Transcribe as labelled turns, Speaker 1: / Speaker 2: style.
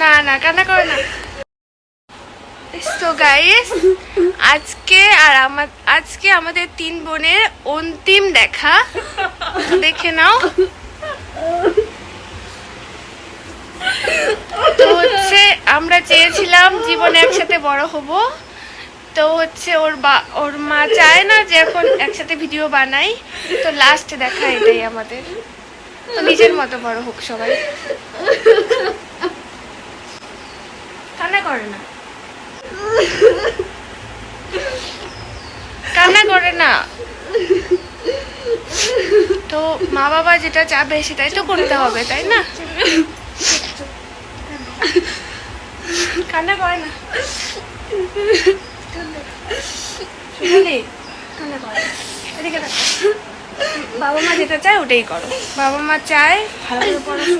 Speaker 1: না না, কান্না করে না। তো গাইস আজকে আর আমার আজকে আমাদের তিন বোনের অন্তিম দেখা। দেখে নাও। তো হচ্ছে আমরা চেয়েছিলাম জীবনে একসাথে বড় হব। তো হচ্ছে ওর বা ওর মা চায় না যে এখন একসাথে ভিডিও বানাই। তো লাস্ট দেখা এটাই আমাদের। তো নিজের মতো বড় হোক সবাই। করে না। কান্না করে না। তো মা বাবা যেটা চাবে সেটাই তো করতে হবে, তাই না? কান্না করে না। বাবা মা যেটা চায় ওটাই করো। বাবা মা চায় ভালো করে পড়াশোনা